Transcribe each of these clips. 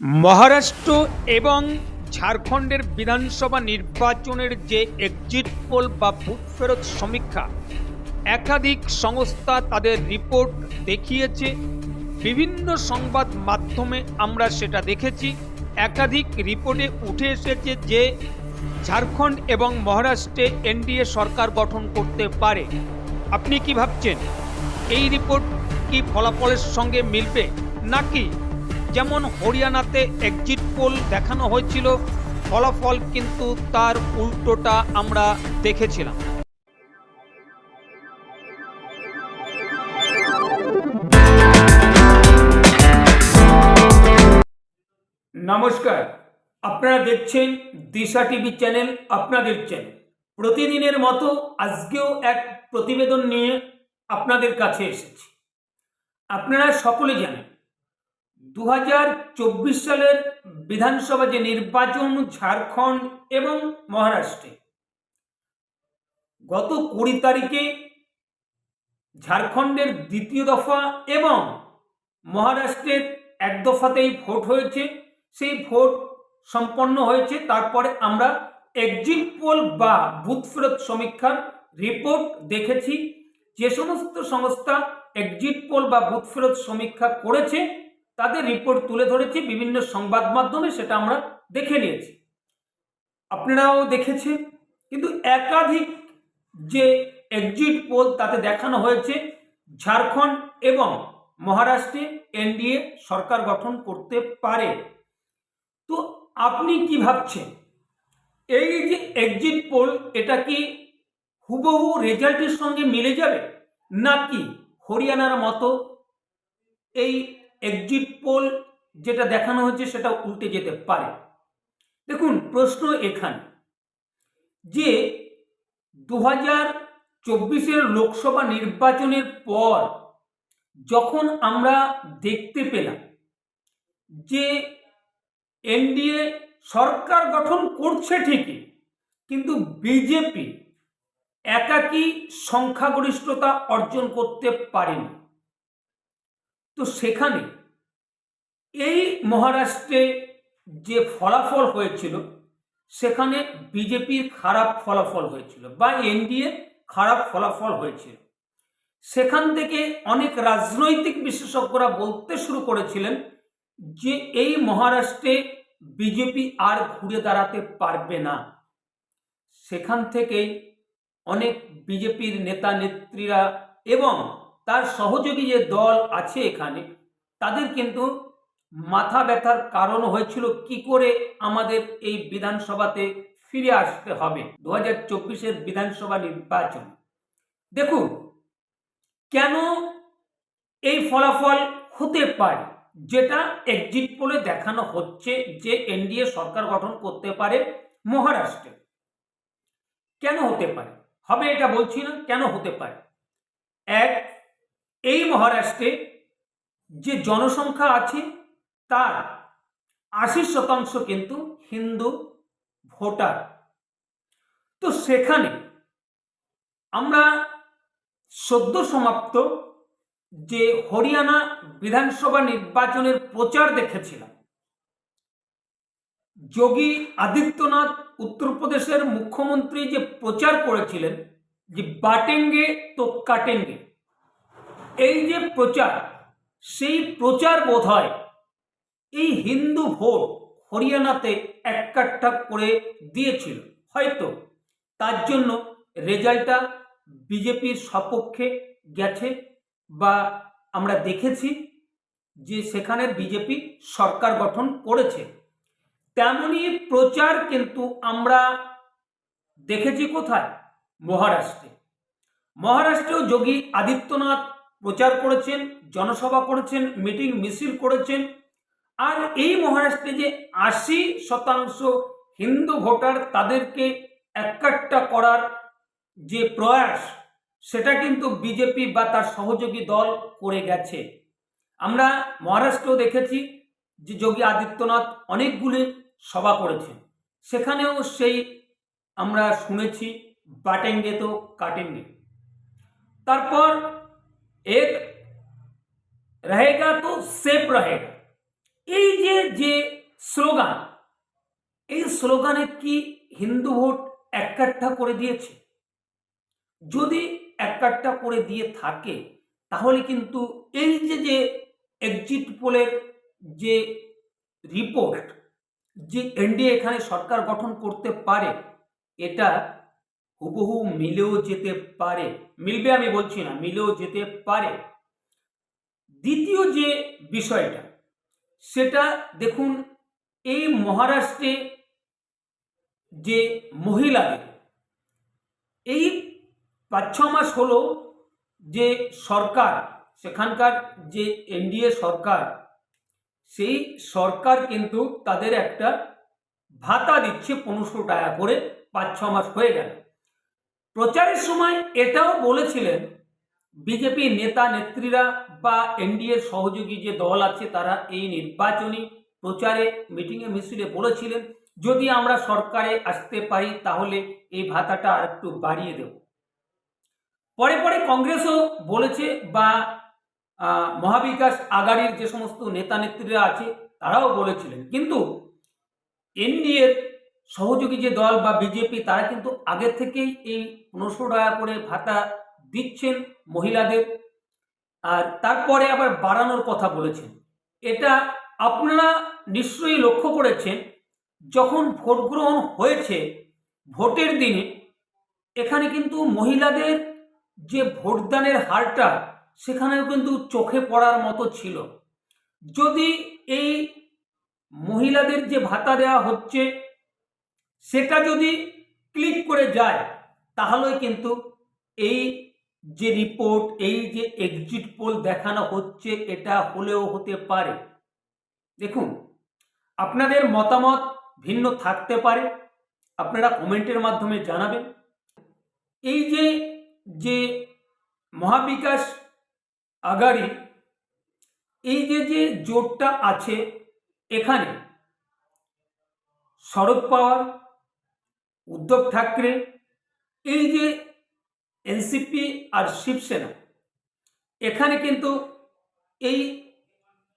মহারাষ্ট্র এবং ঝাড়খণ্ডের বিধানসভা নির্বাচনের যে এক্সিট পোল বা বুথ ফেরত সমীক্ষা, একাধিক সংস্থা তাদের রিপোর্ট দেখিয়েছে। বিভিন্ন সংবাদ মাধ্যমে আমরা সেটা দেখেছি। একাধিক রিপোর্টে উঠে এসেছে যে ঝাড়খণ্ড এবং মহারাষ্ট্রে এনডিএ সরকার গঠন করতে পারে। আপনি কি ভাবছেন? এই রিপোর্ট কি ফলাফলের সঙ্গে মিলবে নাকি যেমন হরিয়ানাতে এক্সিট পোল দেখানো হয়েছিল, ফলাফল কিন্তু তার উল্টোটা আমরা দেখেছিলাম। নমস্কার, আপনারা দেখছেন দিশা টিভি চ্যানেল, আপনাদের চ্যানেল। প্রতিদিনের মতো আজকেও এক প্রতিবেদন নিয়ে আপনাদের কাছে এসেছি। আপনারা সকলে জানেন দু হাজার চব্বিশ সালের বিধানসভা যে নির্বাচন, ঝাড়খণ্ড এবং মহারাষ্ট্রে। গত কুড়ি তারিখে ঝাড়খণ্ডের দ্বিতীয় দফা এবং মহারাষ্ট্রের এক দফাতেই ভোট হয়েছে। সেই ভোট সম্পন্ন হয়েছে। তারপরে আমরা এক্সিট পোল বা বুথ ফেরত সমীক্ষার রিপোর্ট দেখেছি। যে সমস্ত সংস্থা এক্সিট পোল বা বুথ ফেরত সমীক্ষা করেছে তাদের রিপোর্ট তুলে ধরেছি, বিভিন্ন সংবাদ মাধ্যমে সেটা আমরা দেখে নিয়েছি। আপনারাও দেখেছেন, কিন্তু একাধিক যে এক্সিট পোল তাতে দেখানো হয়েছে, ঝাড়খণ্ড এবং মহারাষ্ট্রে এনডিএ সরকার গঠন করতে পারে। তো আপনি কি ভাবছেন? এই যে এক্সিট পোল এটা কি হুবহু রেজাল্টের সঙ্গে মিলে যাবে? নাকি হরিয়ানার মতো এই এক্সিট পোল যেটা দেখানো হচ্ছে সেটা উল্টে যেতে পারে। দেখুন, প্রশ্ন এখানে। যে দু হাজার চব্বিশের লোকসভা নির্বাচনের পর যখন আমরা দেখতে পেলাম যে এনডিএ সরকার গঠন করছে ঠিকই, কিন্তু বিজেপি একাকী সংখ্যাগরিষ্ঠতা অর্জন করতে পারেনি। তো সেখানে এই মহারাষ্ট্রে যে ফলাফল হয়েছিল, সেখানে বিজেপির খারাপ ফলাফল হয়েছিল বা এনডিএ খারাপ ফলাফল হয়েছিল। সেখান থেকে অনেক রাজনৈতিক বিশেষজ্ঞরা বলতে শুরু করেছিলেন যে এই মহারাষ্ট্রে বিজেপি আর ঘুরে দাঁড়াতে পারবে না। সেখান থেকেই অনেক বিজেপির নেতা নেত্রীরা এবং তার সহযোগী যে দল আছে এখানে, তাদের কিন্তু মাথা ব্যথার কারণ হয়েছিল কি করে আমাদের এই বিধানসভাতে ফিরে আসতে হবে, দু হাজার চব্বিশের বিধানসভা নির্বাচন। দেখুন, কেন এই ফলাফল হতে পারে, যেটা এক্সিট পোলে দেখানো হচ্ছে যে এনডিএ সরকার গঠন করতে পারে মহারাষ্ট্রে। কেন হতে পারে? হবে এটা বলছি না, কেন হতে পারে? এক এই মহারাষ্ট্রে যে জনসংখ্যা আছে, তার আশি শতাংশ কিন্তু হিন্দু ভোটার। তো সেখানে আমরা সদ্য সমাপ্ত যে হরিয়ানা বিধানসভা নির্বাচনের প্রচার দেখেছিলাম। যোগী আদিত্যনাথ, উত্তরপ্রদেশের মুখ্যমন্ত্রী যে প্রচার করেছিলেন, যে বাটেঙ্গে তো কাটেঙ্গে এই যে প্রচার, সেই প্রচার বোধ হয় এই হিন্দু ভোট হরিয়ানাতে এক কাট্টা করে দিয়েছিল। হয়তো তার জন্য রেজাল্টটা বিজেপির সপক্ষে গেছে বা আমরা দেখেছি যে সেখানে বিজেপি সরকার গঠন করেছে। তেমনি প্রচার কিন্তু আমরা দেখেছি কোথায়? মহারাষ্ট্রে। মহারাষ্ট্রেও যোগী আদিত্যনাথ প্রচার করেছেন, জনসভা করেছেন, মিটিং, মিছিল করেছেন। আর এই মহারাষ্ট্রে যে আশি শতাংশ হিন্দু ভোটার তাদেরকে একাট্টা করার যে প্রয়াস, সেটা কিন্তু বিজেপি বা তার সহযোগী দল করে গেছে। আমরা মহারাষ্ট্রেও দেখেছি যে যোগী আদিত্যনাথ অনেকগুলি সভা করেছেন। সেখানেও সেই আমরা শুনেছি বাটেঙ্গে তো কাটেঙ্গে তারপর এক रहेगा तो सेफ रहेगा এই যে যে স্লোগান এই স্লোগানে কি হিন্দু ভোট এককাঠা করে দিয়েছে যদি এককাঠা করে দিয়ে থাকে তাহলে কিন্তু এই যে যে এক্সিট পোলের যে রিপোর্ট যে এনডিএ এখানে সরকার গঠন করতে পারে এটা হুবহু মিলেও যেতে পারে। মিলবে আমি বলছি না, মিলেও যেতে পারে। দ্বিতীয় যে বিষয়টা, সেটা দেখুন এই মহারাষ্ট্রে যে মহিলাদের, এই পাঁচ ছ মাস হলো যে সরকার, সেখানকার যে এনডিএ সরকার, সেই সরকার কিন্তু তাদের একটা ভাতা দিচ্ছে পনেরোশো টাকা করে পাঁচ ছ মাস হয়ে গেল। প্রচারের সময় এটাও বলেছিলেন, বিজেপি নেতা নেত্রীরা বা এনডিএর সহযোগী যে দল আছে তারা এই নির্বাচনী প্রচারে মিটিংয়ে মিছিলে বলেছিলেন, যদি আমরা সরকারে আসতে পারি তাহলে এই ভাতাটা আর একটু বাড়িয়ে দেব। পরে পরে কংগ্রেসও বলেছে বা মহাবিকাশ আগাড়ির যে সমস্ত নেতা নেত্রীরা আছে তারাও বলেছিলেন। কিন্তু এনডিএর সহযোগী যে দল বা বিজেপি তারা কিন্তু আগে থেকেই এই পনেরোশো টাকা করে ভাতা দিচ্ছেন মহিলাদের। আর তারপরে আবার বাড়ানোর কথা বলেছেন। এটা আপনারা নিশ্চয়ই লক্ষ্য করেছেন, যখন ভোট গ্রহণ হয়েছে ভোটের দিনে, এখানে কিন্তু মহিলাদের যে ভোটদানের হারটা, সেখানেও কিন্তু চোখে পড়ার মতো ছিল। যদি এই মহিলাদের যে ভাতা দেওয়া হচ্ছে সেটা যদি ক্লিক করে যায় তাহলে কিন্তু এই যে রিপোর্ট এই যে এক্সিট পোল দেখানো হচ্ছে, এটা হলেও হতে পারে। দেখুন, আপনাদের মতামত ভিন্ন থাকতে পারে। আপনারা কমেন্টের মাধ্যমে জানাবেন। এই যে যে মহাবিকাশ আগাড়ি, এই যে যে জোটটা আছে, এখানে শরদ পাওয়ার উদ্ধব ঠাকরে, এই যে এনসিপি আর শিবসেনা, এখানে কিন্তু এই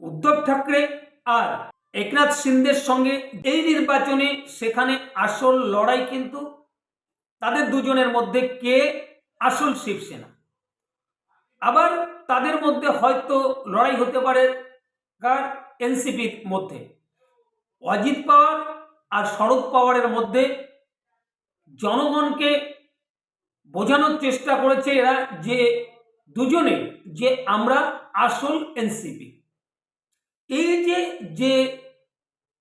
উদ্ধব ঠাকরে আর একনাথ সিন্ধের সঙ্গে এই নির্বাচনে সেখানে আসল লড়াই কিন্তু তাদের দুজনের মধ্যে কে আসল শিবসেনা। আবার তাদের মধ্যে হয়তো লড়াই হতে পারে কার? এনসিপির মধ্যে। অজিত পাওয়ার আর শরদ পাওয়ারের মধ্যে জনগণকে বোঝানোর চেষ্টা করেছে এরা যে দুজনে যে আমরা আসল এনসিপি। এই যে যে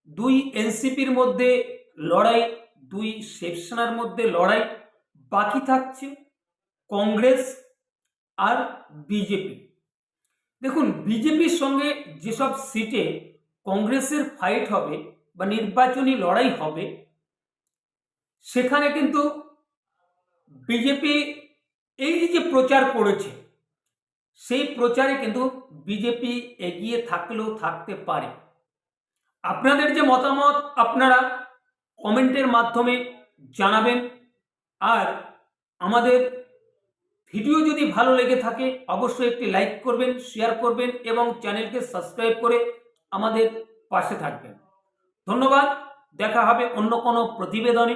দুই এনসিপির মধ্যে লড়াই, দুই শিবসেনার মধ্যে লড়াই বাকি থাকছে কংগ্রেস আর বিজেপি। দেখুন, বিজেপির সঙ্গে যেসব সিটে কংগ্রেসের ফাইট হবে বা নির্বাচনী লড়াই হবে সেখানে কিন্তু বিজেপি এই যে প্রচার করেছে, সেই প্রচারে কিন্তু বিজেপি এগিয়ে থাকলেও থাকতে পারে। আপনাদের যে মতামত আপনারা কমেন্টের মাধ্যমে জানাবেন। আর আমাদের ভিডিও যদি ভালো লেগে থাকে, অবশ্যই একটি লাইক করবেন, শেয়ার করবেন এবং চ্যানেলকে সাবস্ক্রাইব করে আমাদের পাশে থাকবেন। ধন্যবাদ, দেখা হবে অন্য কোনো প্রতিবেদনে।